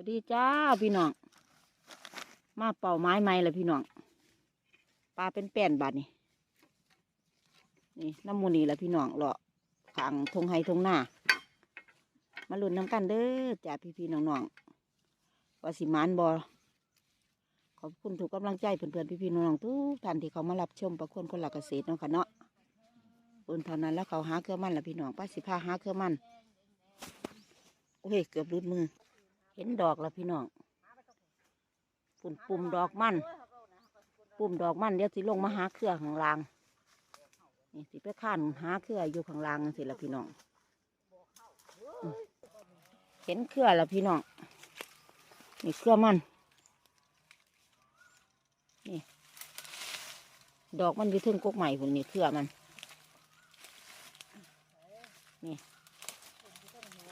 วัสดีจ้าพี่น้อง มาเป่าไม้ไม้เลยพี่น้อง ปลาเป็นแป้นบาดนี่นี่น้ำมูนี่แหละพี่น้องเลาะขังทงไฮทงหน้า มาลุ้นน้ำกันเด้อจ้าพี่พี่ๆน้องๆว่าสิมานบอขอบคุณทุกกำลังใจเพื่อนๆพี่พี่น้องทุกท่านที่เขามารับชมประคนคนหลักเกษตรเนาะค่ะเนาะอุ่นเท่านั้นแล้วเขาหาเครื่องมันละพี่น้องป้าสิพาหาเครื่องมันโอ้ยเกือบรุดมือ เห็นดอกแล้วพี่น้องปุ่มปุ่มดอกมัน ปุ่มดอกมันเดี๋ยวสิลงมาหาเครือข้างล่าง นี่สิไปข้านหาเครืออยู่ข้างล่างสิละพี่น้องอืมเห็นเครือแล้วพี่น้อง นี่เครือมัน นี่ ดอกมันอยู่ทึงกกใหม่ผมนี่เครือมัน นี่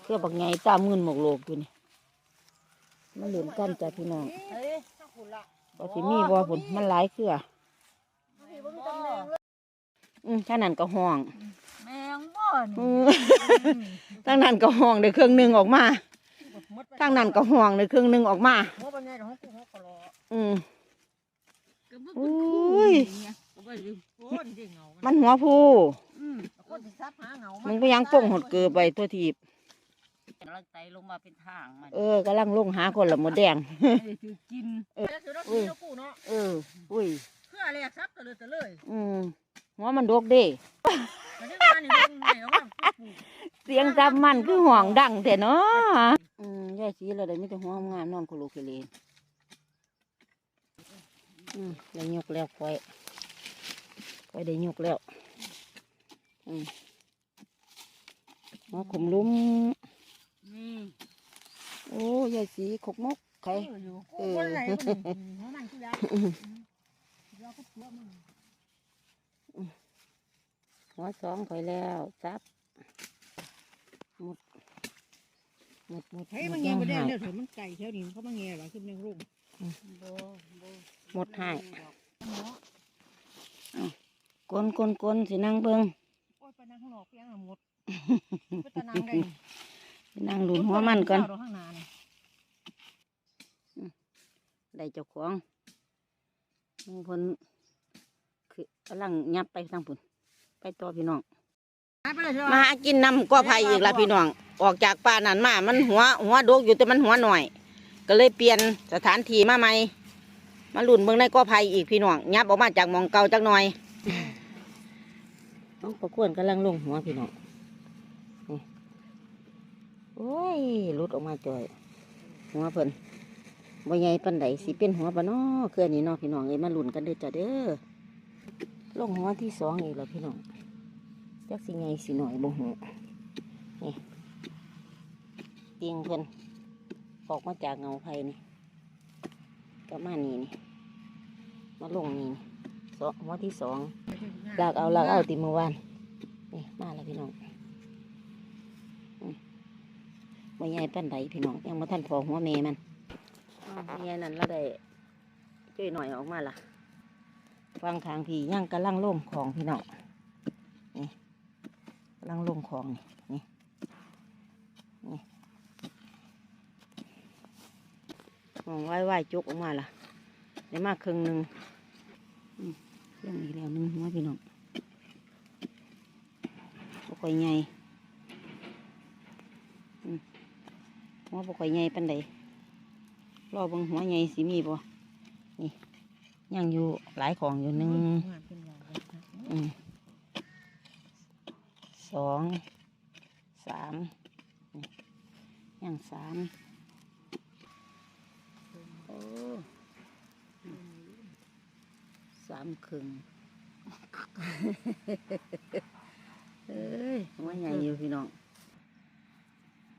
เครือบักไงตามเงินหมกโลกอยู่นี่ มันเหลือนกันจ้ะพี่น้องเฮ้ยถ้าคุณละบ่สิมีบ่ผลมันหลายเครือพี่บ่มีตำแหน่งเลยอืมท่านั้นก็ห้อง แมงบ่อืนี่มทางนั้นก็ห้องได้เครื่องหนึงออกมาหมดไปทางนั้นก็ห้องได้เครื่องหนึงออกมาหัวปัญญาของกูหัวกะโหลอืมก็บ่อุ้ยก็บ่ลืมโอ้ยเด้งเงามันหัวผู้อืมคนสิซับหาเงามึงไปยังป้งหดเกือบไปตัวทีบ กำลังไตลงมาเป็นทางมันเออกำลังลงหาคนละหมดแดงถือกินเออแล้วคือเรากินเรากูเนาะเอออุ้ยเพื่ออะไรซับตะเลยตะเลย อืมหัวมันดกเด้อันนี้มานี่เบิ่งให้เอามาปลูกเสียงจับมันคือห่วงดังแต่เนาะอืมยายสีเราได้มีแต่หัวงามนอนโคโลเคเลนอืมได้ยกแล้วค่อยค่อยได้ยกแล้วอืมหัวขุมลุ้ม นี่โอ้ยายสีขกมกใคร เอออยู่กูคนไหนบ่นี่หัวมันคือแล้วเราก็ตัวมันหัวสองค่อยแล้วจับหมดหมดหมดเฮ้ยหมันดเงี้ยงบ่ได้หายเด้อเถอะมันไก่แถวนี้เขามาเงี้ยหรอขึ้นยังรุ่งบ่หมดใหายกลนกลนกลนสินั่งเบิงโอ้ยไปนั่งข้างนอกเพียงอะหมดไปตะนางได้สิ นั่งหลุนหัวมันก่อนเาดข้างหน้านี่ได้เจ้าของมึงเพนคือกำลังยับไปทางพุ่นไปต่อพี่น้องหายไปเลยใช่ไหมมาหากินน้ำก็ไผ่อีกละพี่น้อง ออกจากป่านั้นมา มันหัวหัวโดกอยู่แต่มันหัวหน่อย ก็เลยเปลี่ยนสถานที่มาใหม่ มาลุ่นเมืองในก็ไผ่อีกพี่น้อง ยับออกมาจากหมองเก่าจักหน่อยน้องประกวนกำลังลงหัวพี่น้องนี่ โอ้ยหลุดออกมาจ่อย หัวเพิ่นบ่ใหญ่ปานใดสิเป็นหัวบ่น้อคืออันนี้เนาะพี่น้องเอ้ยมาลุ้นกันเด้อจ้ะเด้อลงหัวที่สองอีกแล้วพี่น้องจักสิใหญ่สิหน่อยบ่ฮู้นี่เติงเพิ่นออกมาจากเงาไผนี่ก็มานี่นี่มาลงนี่นี่สองหัวที่สองลากเอาลากเอาติเมื่อวานนี่มาแล้วพี่น้องอืม บ่ใหญ่ปานใดพี่น้องยังบ่ทันพอหัวแม่มันอ้าวเนี่ยนั่นเราได้ช่วยหน่อยออกมาล่ะ ฟังทางพี่ย่างกำลังลงของพี่น้องนี่กำลังลงของนี่นี่มองไหว้ไหว้จุกออกมาล่ะได้มากครึ่งหนึ่งอืมเรื่องอีกแล้วหนึงหัวพี่น้องบ่ค่อยใหญ่อืม หัวบ่ค่อยใหญ่ปานใดรอเบังหัวใหญ่สิมีบ่นี่ยังอยู่หลายของอยู่หนึ่งอืมสองสามนี่ยังสามโอ้อืมสามครึ่ง เอ้ยหัวใหญ่อยู่พี่น้อง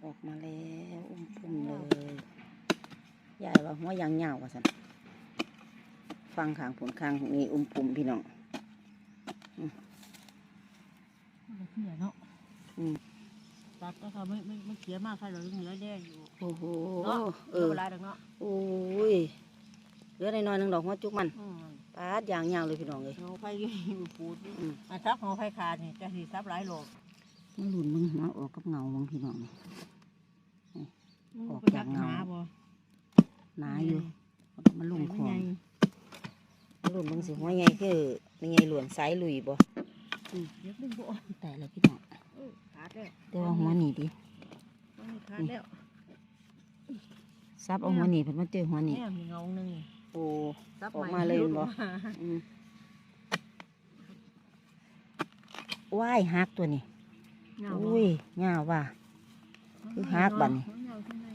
ออกมาแล้วอุ้มพุ่มเลยยายว่า หัวยางเหงาว่าสันฟังขางผลขางนี่อุ้มปุ่มพี่น้องเขียเนาะอืมตัดก็เขาไม่ไม่ไม่เขียมากใครเราเหลือแดงอยู่โอ้โหเนาะเอเอออเวลาดังเนาะโอ้ยเหลือในน้อยๆหนึ่งดอกหัวจุกมันอืมปาดยางเหงาเลยพี่น้องเลยเงาไฟอยู่ปูดอืมอะซับเงาไฟขาดนี่จะสีซับหลายโลมันหลุนมึงหัวออกกับเงามึงพี่น้องนี่ออกจากเงาบ่ หนาอยู่ มันลุ่มคไม่อไงมันลุ่มเบางสิหัวใหญ่คือเป็นไงหลวนสายลุยบ่อืมเดี๋ยวดึงบ่ออกแต่แล้วพี่น้องเออขาดแล้วแต่ว่าหัวหนีดิมันมีขาดแล้วซับเอาหัวหนีเพิ่นมาเจอหัวหนีแม่มีเงาหนึ่งโอ้ซับออกใหมาเลยหบ่ออกมาอืมว่ายหักตัวนี้เงาบ่อุ้ยยาวว่ะคือหักบัดนี้เงาขึ้นได้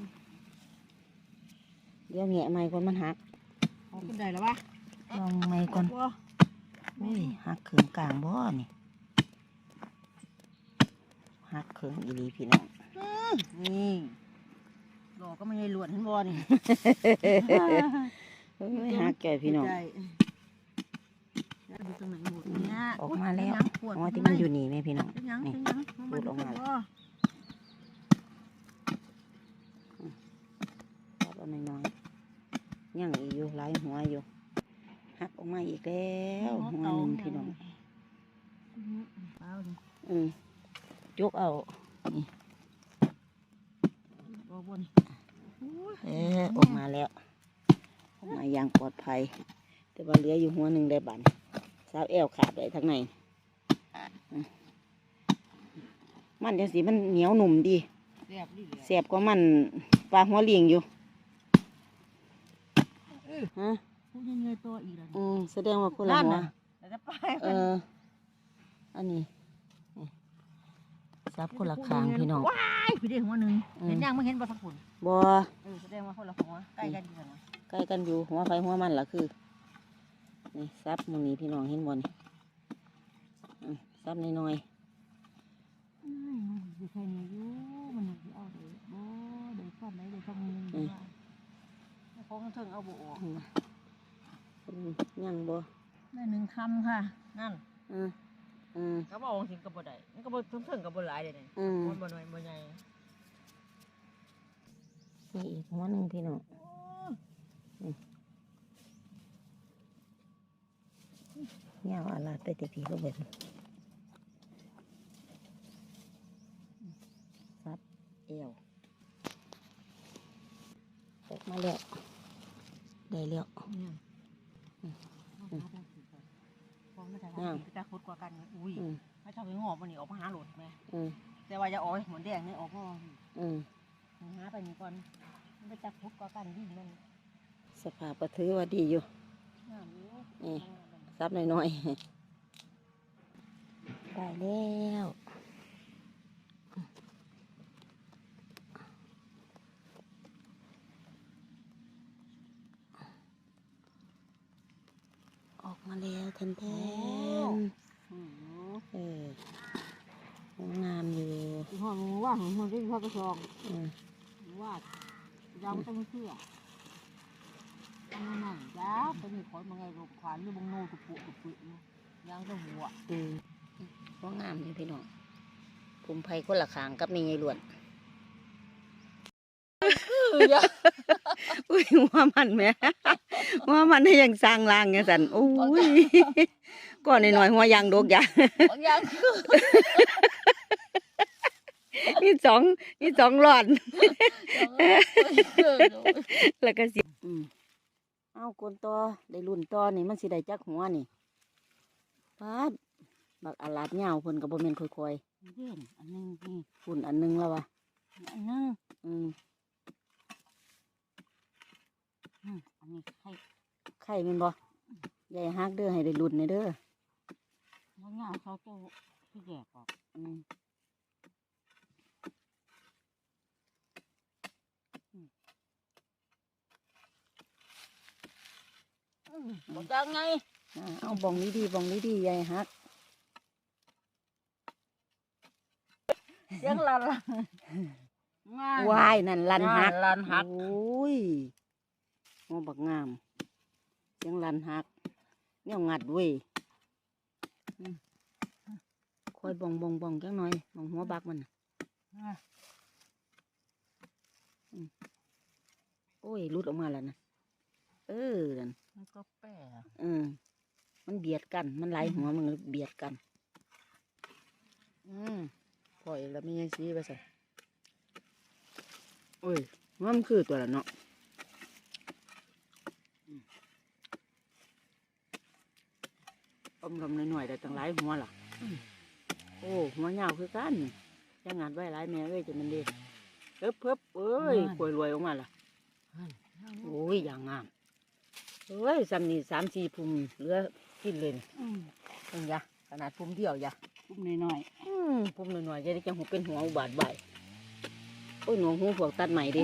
เดี๋ยวแงะไม้ก่อนมันหักเอาขึ้นได้แล้ววะลองไม้ก่อนบ่อุ้ยหักเขิงกลางบ่นี่หักเขิงอีหลีพี่น้องนี่ดอกก็ไม่ใช่หลวนเห็นบ่นี่เอ้ยหักแก่พี่น้องใจแล้วดูตรงไหนหมดเนี่ยออกมาแล้วยังปวดอ๋อที่มันอยู่นี่แม่พี่น้องเป็นยังนี่เป็นยังพูดออกมาบ่ตัดเอาน้อยๆ ยังอีกอยู่หลายหัวอยู่หักออกมาอีกแล้วหัวหนึ่งพี่น้องเอาดิอืมยกเอาบ่บนเออออกมาแล้วออกมาอย่างปลอดภัย แต่ว่าเหลืออยู่หัวหนึ่งได้บันสาวแอวขาดได้ทั้งในอืมมันจังสีมันเหนียวหนุ่มดีเรียบดิแสบกว่ามันปลาหัวเลียงอยู่ ฮะพูดเงยตัวอีกแล้วอืมแสดงว่าคนละหัวแล้วจะไปเออ อันนี้นี่ซับคนละคางพี่น้องว้ายพี่เด้หัวหนึ่งอืมเห็นยังไม่เห็นบ่ทักคนบัวเออแสดงว่าคนละหัวใกล้กันอยู่นะใกล้กันอยู่หัวไฟหัวมันล่ะคือนี่ซับมึงนี้พี่น้องเห็นบ่นี่อืมซับน้อยอยู่แค่นี้อยู่มันอยู่เอาเดี๋ยวบ่เดี๋ยวฟันไหนเดี๋ยวฟันมือ ของเถิงเอาบ่ออกๆอืมอืมยังบ่ได้หนึ่งคำค่ะ นั่นอืมอืมก็บอกสิงก็บ่ได้มันก็บ่เถิงก็บ่หลายเด้นี่อืมมันบ่น้อยบ่ใหญ่นี่อีกหัวหนึ่งพี่น้องเงี้ยวอะไรไปแต่พี่ก็เบิดซับเอวออกมาแล้ว ได้แล้วเนี่ยพอไม่ได้แล้วไปตาคุดกว่ากันอุ้ยอืมไม่ชอบไปงอบมันนี่ออกมาหาหลดแม่อืมแต่ว่าอย่าออกเหมือนแดงนี่ออกงออืมหาไปนี่ก่อนมันไปตาคุดกว่ากันดีมันสภาพก็ถือว่าดีอยู่งามอยู่นี่ซับน้อยๆได้แล้ว มาแล้วแทนแทนอือเออโอ้งามอยู่ห้องว่าห้องที่พ่อกระซองอืมว่ายังต้องเชื่ออันนั้นจ้าเป็นขอนมาไงลูกขวานหรือบงโนตุปุตุปุยังต้องหัวอืมว่างามอยู่พี่น้องผมไผ่คนละขางกับนี่ไงหลวด อุ้ยหัว่ามันแหม่หัว่ามันให้ยังสร้างรางอย่างสันโอ้ยก่อนหน่อยๆหัวยางโดกยายังคือมีสองมีสองหลอดแล้วก็สิอืมเอากวนต่อได้รุ่นต่อนี่มันสิได้จักหัวนี่ปาดบักอาลาดเหงาเพิ่นก็บ่แม่นค่อยเด่นอันนึงนี่ๆฝุ่นอันหนึงแล้ววะอันนึงอืม อันนี้ให้ไข่แม่นบ่ใหญ่ฮักเด้อให้ได้รุ่นในเด้อมันงามเขาเจ้าที่แยกออกอืมบอกจังไงอ่าเอาบองนี้ดีบองนี้ดีใหญ่ฮักเสียงลันละวายนั่นลันฮักลันหักโอ้ย งอบักงาม เสียงลันฮักเนี่ยงัดเว้ยอืมคอยบองบองบองจังหน่อยบองหัวบักมันน่ะโอ้ยหลุดออกมาแล้วนะเออนั่นมันก็แปะเออ มันเบียดกัน มันไหลายหัวมันเลยเบียดกัน อืมปล่อยแล้วไม่ใช่สีไปสิโอ้ยว่ามันคือตัวละเนาะ อมลมหน่อยๆแต่ตั้งหลายหัวล่ะ โอ้หัวยาวคือกันยังงานไว้หลายแม่เอ้ยจะมันเด็กเพิ่บเพิ่บเอ้ยกล้วยรวยออกมาล่ะโอ้ยอย่างงามเอ้ยสำนีสามสี่ภูมิเหลือกินเลยนี่อืมเพิ่งยะขนาดภูมิเดียวยะปุ้มน้อยอืมภูมิหน่อยๆจะได้จังหูเป็นหัวอุบาทใบายโอ้ยหนวกหูพวกตัดใหม่ดิ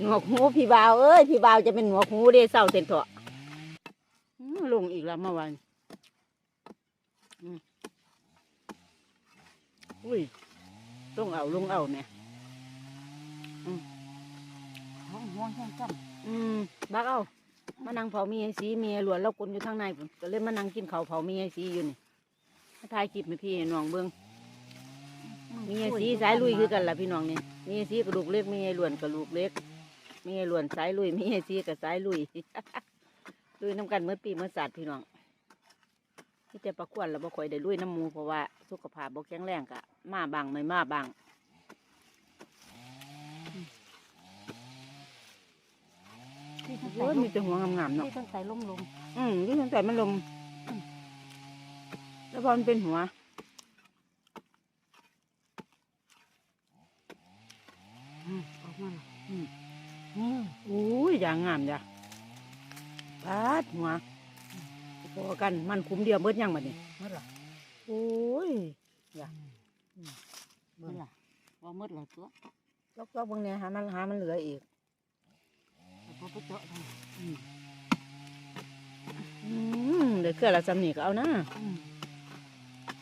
หนวกหูพี่บ่าวเอ้ยพี่บ่าวจะเป็นหนวกหูเด้เศร้าเต็นเถอะอืม ลงอีกแล้วเมื่อวานอืมอุ้ยลงเอาลงเอาแม่ๆห้องห้องแห้งจ้ำอืมบักเอามานั่งเผามีไอสีมีไอ้หลวนแล้วกลนอยู่ทางในพุ่นก็เลยมานั่งกินข้าวเผามีไอสีอยู่นี่มาถ่ายคลิปให้พี่ให้น้องเบิ้งมีไอสีสายลุยคือกันล่ะพี่น้องนี่มีไอสีกระดูกเล็กมีไอหลวนกระดูกเล็กมีไอหลวนสายลุยมีไอสีกับสายลุย ลุยน้ำกันเมื่อปีเมื่อศาสตร์พี่น้องที่แต่ประกวดแล้วบ่ค่อยได้ลุยน้ำหมูเพราะว่าสุขภาพบ่แข็งแรงกะมาบางไม่มาบางที่ทั้งโอ้ยมีแต่หัวงามๆเนาะที่ทั้งใส่ล้มลมอืมที่ฉันใส่มันลมแล้วพอมันเป็นหัว อืมออกมาละอืม นี่อุ้ยอย่างงามจ้ะ ปาดหัวพอกันมันคุ้มเดียวเบิดยังบัดนี้เมื่อไหร่โอ้ยเมื่อไหร่ว่าเมื่อไหร่ตัวลอกๆเบางเนี่ยหามันหามันเหลืออีกแต่พอไปเจาะทางอืมเดี๋ยวเกลือละสำนีก็เอานะอืม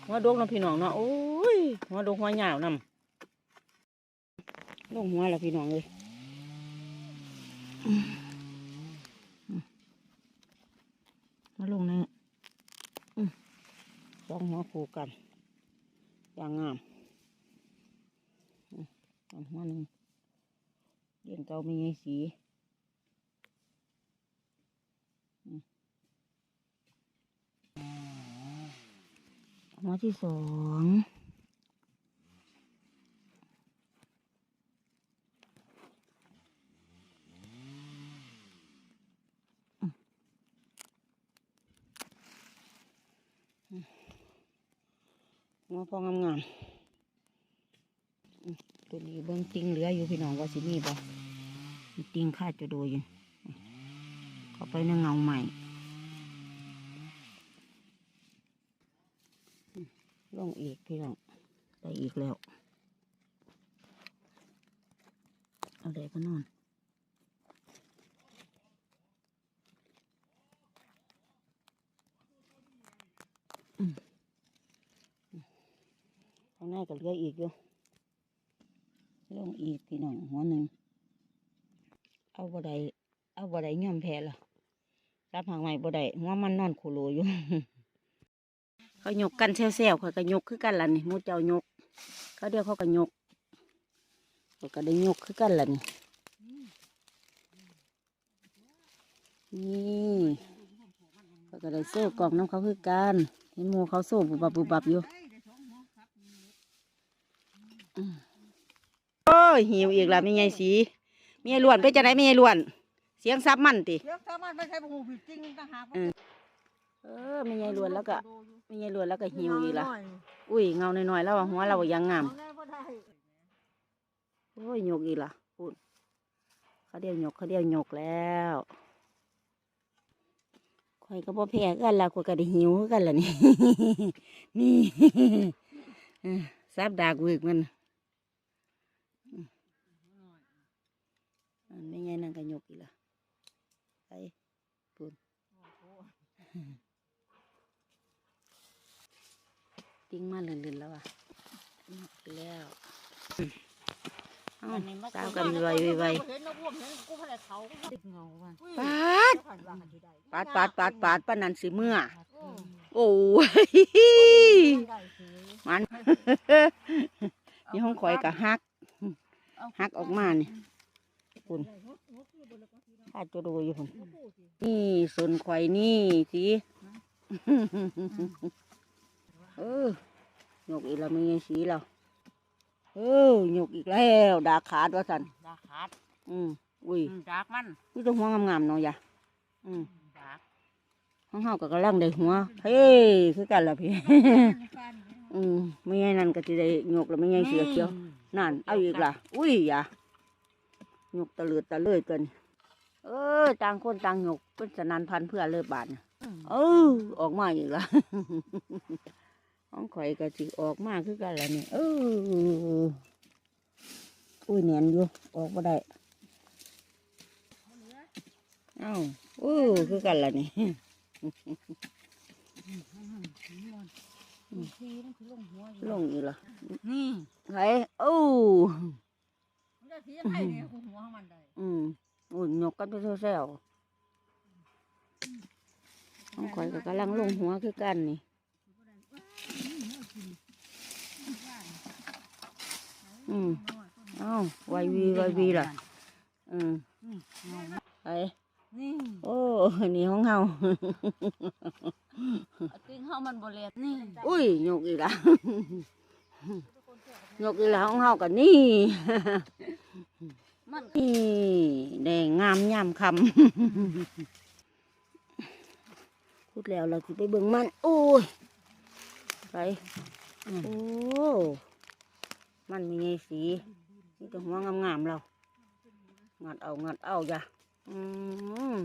หัวดกเนาะพี่น้องเนาะโอ้ยหัวดกหัวยาวนำลงหัวละพี่น้องเลยอืมอืมมาลงนะอืมสองหัว คู่กันอย่างงามอันหัวหนึ่งเลี้ยงเก่าม่ใช่สีหัวที่สองอืม หัวพองามๆตัวนี้เบิ้งติงเหลืออยู่พี่น้องว่าสิมีบ่ติงคาดจะดูอยู่เข้าไปในเงาใหม่ลงอีกพี่น้องได้อีกแล้วเอาได้ก็นอนอืมางในก็เหลืออีกอยู่ลงอีกพี่น้องหัวหนึ่งเอาบ่ได้เอาบ่ได้ย่อมแพ้ละรับหางใหม่บ่ได้หัวมันนอนโคโลอยู่เขายกกันแซวๆเขาก็ยกคือกันล่ะนี่มูเจ้ายก เขาเดียวเขาก็ยกเขาก็ได้ยกคือกันล่ะนี่นี่เขาก็ได้โซ่กล่องน้ำเขาคือกันเห็นมูเขาโซ่บุบบับบุบบับอยู่ โอ้ยหิวอีกแล้วมีไงสีมีไอ้ล้วนไปจะไหนมีไอ้ล้วน เสียงซับมันติเดี๋ยวสามารถไม่ใช่หูผิดจริงต่างหากเออมีไงล้วนแล้วก็มีไงล้วนแล้วก็หิวอีกละอุ้ยเงาหน่อยๆแล้วอะหัวเรายังงามเอาแน่บ่ได้โอ้ยยกอีกละพูดเขาเดียวยกเขาเดียวยกแล้วข่อยก็บ่แพ้กันละข่อยก็ได้หิวคือกันละนี่นี่เออซับดากวึกมันอืมอันไม่ไงนั่นก็ยกอีกละไปพูด ติ้งมาเลื่อนๆแล้วอะยกไปแล้วเอ้าสาวกันไวไวเห็นนกร่วมเห็นกูไม่ได้เขาก็ติดเงาว่ะปาดปาดปาดปาดปาดปานันสิเมื่ออืมโอ้ยได้สิมันนี่ห้องข่อยกะฮักฮักออกมานี่คุณอาจจะดูอยู่ผมนี่ส่วนข่อยนี่สิเออยกอีกแล้วมีไงสีแล้วเออยกอีกแล้วดาขาดว่าสันดาขาดอืมอุ้ยอืมดากมันนี่ต้องหัวงามๆเนาะอย่าอืมดากของเฮาก็กำลังได้หัวเฮ้คือกันล่ะพี่อืมไม่ไงนั่นก็สิได้ยกแล้วไม่ไงเสือเขียวนั่นเอาอีกล่ะอุ้ยอย่ายกตะเลือดตะเลือดกันเออต่างคนต่างยกเป็นสนันพันเพื่อเลิศบาทน่ะเออออกมาอีกล่ะ ของข่อยก็สิออกมาคือกันล่ะนี่เอออุ้ยแหนนอยู่ออกมาได้เอ้าอู้คือกันล่ะนี่ทีมันคือลงหัวอยู่ลงอีกล่ะนี่ไห้โอ้มันจะสียังไงเนี่ยคือหัวของมันได้อืมอุ่นยกกันไปแซวๆของข่อยก็กำลังลงหัวคือกันนี่ อืมเอ้าไววีไววีล่ะ อืมไอ้นี่โอ้นี่ของเฮาติ้งเฮามันบ่เล็ดนี่อุ้ยยกอีกแล้วยกอีกแล้วของเฮากันนี่มันนี่แดงงามยามคำพูดแล้วเราสิไปเบิ่งมัน โอ้ย ไปโอ้มันมีไงสีนี่แต่หัวงามๆเรางัดเอางัดเอาจ้ะอืม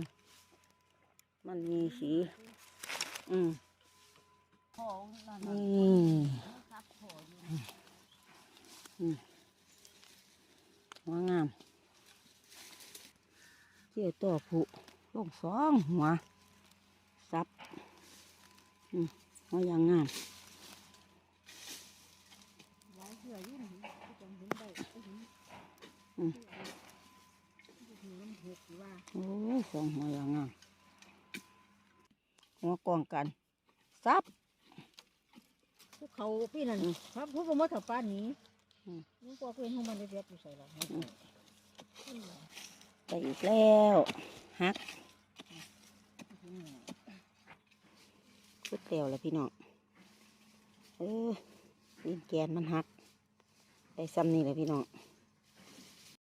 มันมีสี อืมคอนั่นน่ะนี่ทับคออยู่หัวงามเจ้าต่อผุลงสองหัวซับอืมหัวอยางงาม ไว้เสื้ออยู่นี่ก็จังเห็นได้ก็เห็น อืม เห็นมันหกอยู่ว่า โอ้สองหัวอยางงามหัวกองกันซับพวกเขาพี่นั่นอืมครับพวกผมมาถับป้านนี้อืมนี่ก็เป็นของมันเรียบๆอยู่ใส่ละไปอีกแล้วฮักพุดเตียวแล้วพี่น้องเออตีนแกนมันหักได้ซ้ำนี่แหละพี่น้องอ